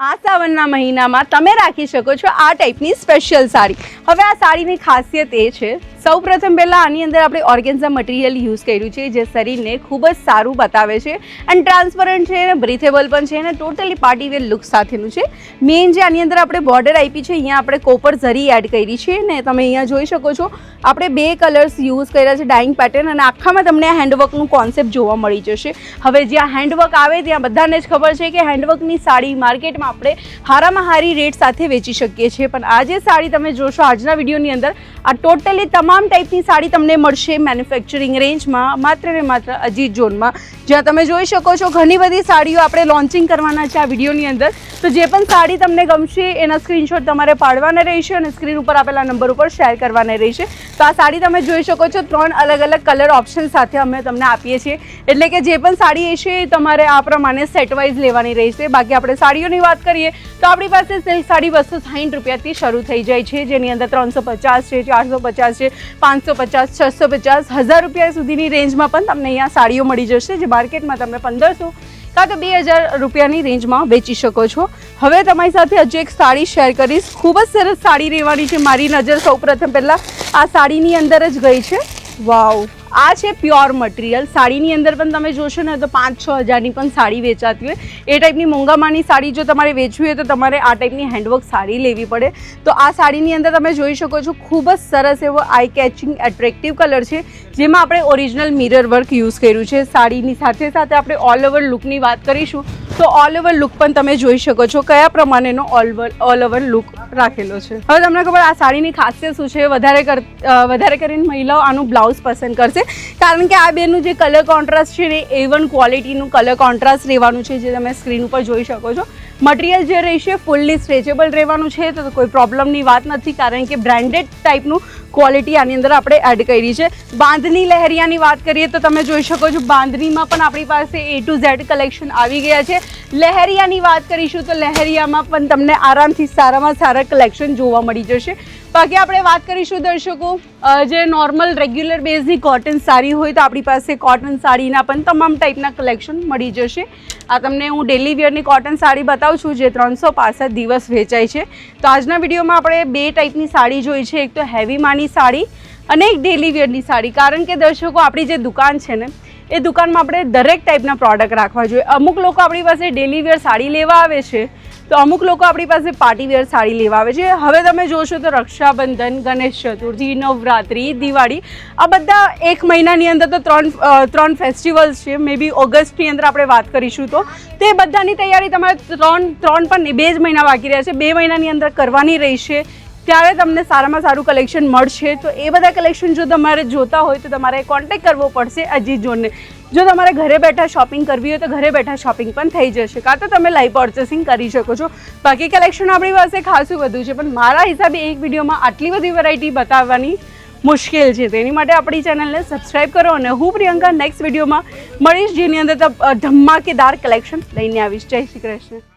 આ સાવનના મહિનામાં તમે રાખી શકો છો આ ટાઈપની સ્પેશિયલ સાડી. હવે આ સાડીની ખાસિયત એ છે સૌ પ્રથમ પહેલાં આની અંદર આપણે ઓર્ગેન્ઝા મટીરિયલ યુઝ કર્યું છે, જે શરીરને ખૂબ જ સારું બતાવે છે. અને ટ્રાન્સપરન્ટ છે અને બ્રિથેબલ પણ છે અને ટોટલી પાર્ટીવેર લુક સાથેનું છે. મેઇન જે આની અંદર આપણે બોર્ડર આપી છે, અહીંયા આપણે કોપર ઝરી એડ કરી છે ને તમે અહીંયા જોઈ શકો છો. આપણે બે કલર્સ યુઝ કર્યા છે, ડાઇંગ પેટર્ન અને આખામાં તમને આ હેન્ડવર્કનું કોન્સેપ્ટ જોવા મળી જશે. હવે જ્યાં હેન્ડવર્ક આવે ત્યાં બધાને જ ખબર છે કે હેન્ડવર્કની સાડી માર્કેટમાં આપણે હારામાં હારી રેટ સાથે વેચી શકીએ છીએ. પણ આ જે સાડી તમે જોશો, આજના વિડીયોની અંદર આ ટોટલી તમામ ટાઈપની સાડી તમને મળશે મેન્યુફેક્ચરિંગ રેન્જમાં, માત્ર ને માત્ર અજીત ઝોનમાં. જ્યાં તમે જોઈ શકો છો ઘણી બધી સાડીઓ આપણે લોન્ચિંગ કરવાના છે આ વિડીયોની અંદર. તો જે પણ સાડી તમને ગમશે, એના સ્ક્રીનશોટ તમારે પાડવાના રહેશે અને સ્ક્રીન ઉપર આપેલા નંબર ઉપર શેર કરવાના રહેશે. તો આ સાડી તમે જોઈ શકો છો ત્રણ અલગ અલગ કલર ઓપ્શન સાથે અમે તમને આપીએ છીએ. એટલે કે જે પણ સાડી હશે તમારે આ પ્રમાણે સેટવાઇઝ લેવાની રહેશે. બાકી આપણે સાડીઓની વાત કરીએ, તો આપણી પાસે સિલ્ક સાડી બસો સાઠ રૂપિયાથી શરૂ થઈ જાય છે. જેની અંદર ત્રણસો પચાસ છે, ચારસો પચાસ છે પાંચસો પચાસ, છસો પચાસ, હજાર રૂપિયા સુધીની રેન્જમાં પણ તમને અહીંયા સાડીઓ મળી જશે જે માર્કેટમાં તમે પંદરસો કાં તો બે હજાર રૂપિયાની રેન્જમાં વેચી શકો છો. હવે તમારી સાથે હજુ એક સાડી શેર કરીશ. ખૂબ જ સરસ સાડી રહેવાની છે. મારી નજર સૌપ્રથમ પહેલાં આ સાડીની અંદર જ ગઈ છે. વાવ. આ છે પ્યોર મટીરિયલ. સાડીની અંદર પણ તમે જોશો ને તો પાંચ છ હજારની પણ સાડી વેચાતી હોય. એ ટાઈપની મોંઘામાની સાડી જો તમારે વેચવી હોય તો તમારે આ ટાઈપની હેન્ડવર્ક સાડી લેવી પડે. તો આ સાડીની અંદર તમે જોઈ શકો છો ખૂબ જ સરસ એવો આઈ કેચિંગ એટ્રેક્ટિવ કલર છે, જેમાં આપણે ઓરિજિનલ મિરર વર્ક યુઝ કર્યું છે. સાડીની સાથે સાથે આપણે ઓલ ઓવર લુકની વાત કરીશું. તો ઓલ ઓવર લુક પણ તમે જોઈ શકો છો કયા પ્રમાણેનો ઓલ ઓલ ઓવર લુક રાખેલો છે. હવે તમને ખબર આ સાડીની ખાસિયત શું છે? વધારે કર વધારે કરીને મહિલાઓ આનું બ્લાઉઝ પસંદ કરશે. કારણ કે આ બેનું જે કલર કોન્ટ્રાસ્ટ છે ને, એ વન ક્વોલિટીનું કલર કોન્ટ્રાસ્ટ રહેવાનું છે, જે તમે સ્ક્રીન ઉપર જોઈ શકો છો. મટીરિયલ જે રહેશે ફૂલ્લી સ્ટ્રેચેબલ રહેવાનું છે, તો કોઈ પ્રોબ્લમની વાત નથી, કારણ કે બ્રાન્ડેડ ટાઈપનું ક્વોલિટી આની અંદર આપણે એડ કરી છે. બાંધની લહેરિયાની વાત કરીએ તો તમે જોઈ શકો છો, બાંધણીમાં પણ આપણી પાસે એ ટુ ઝેડ કલેક્શન આવી ગયા છે. લહેરિયાની વાત કરીશું તો લહેરિયામાં પણ તમને આરામથી સારામાં સારા કલેક્શન જોવા મળી જશે. બાકી આપણે વાત કરીશું દર્શકો જે નોર્મલ રેગ્યુલર બેઝની કોટન સાડી હોય તો આપણી પાસે કોટન સાડીના પણ તમામ ટાઈપના કલેક્શન મળી જશે. આ તમને હું ડેલી વેરની કોટન સાડી બતાવું છું જે ત્રણસો દિવસ વેચાય છે. તો આજના વિડીયોમાં આપણે બે ટાઈપની સાડી જોઈ છે. એક તો હેવી માની સાડી અને એક ડેલી વેરની સાડી. કારણ કે દર્શકો, આપણી જે દુકાન છે ને એ દુકાનમાં આપણે દરેક ટાઈપના પ્રોડક્ટ રાખવા જોઈએ. અમુક લોકો આપણી પાસે ડેલી વેર સાડી લેવા આવે છે, તો અમુક લોકો આપણી પાસે પાર્ટી વેર સાડી લેવા આવે છે. હવે તમે જોશો તો રક્ષાબંધન, ગણેશ ચતુર્થી, નવરાત્રિ, દિવાળી, આ બધા એક મહિનાની અંદર તો ત્રણ ત્રણ ફેસ્ટિવલ્સ છે. મે બી ઓગસ્ટની અંદર આપણે વાત કરીશું તો. તે બધાની તૈયારી તમારે ત્રણ ત્રણ પણ બે જ મહિના બાકી રહ્યા છે બે મહિનાની અંદર કરવાની રહેશે. ત્યારે તમને સારામાં સારું કલેક્શન મળશે. તો એ બધા કલેક્શન જો તમારે જોતા હોય તો તમારે કોન્ટેક્ટ કરવો પડશે અજીત ઝોનને જો તમારે ઘરે બેઠા શોપિંગ કરવી હોય તો ઘરે બેઠા શોપિંગ પણ થઈ જશે. કાં તો તમે લાઈવ પર્ચેસિંગ કરી શકો છો. બાકી કલેક્શન આપણી પાસે ખાસું બધું છે, પણ મારા હિસાબે એક વિડીયોમાં આટલી બધી વેરાયટી બતાવવાની મુશ્કેલ છે. તેની માટે આપણી ચેનલને સબસ્ક્રાઈબ કરો અને હું પ્રિયંકા નેક્સ્ટ વિડીયોમાં મળીશ, જેની અંદર ધમાકેદાર કલેક્શન લઈને આવીશ. જય શ્રી કૃષ્ણ.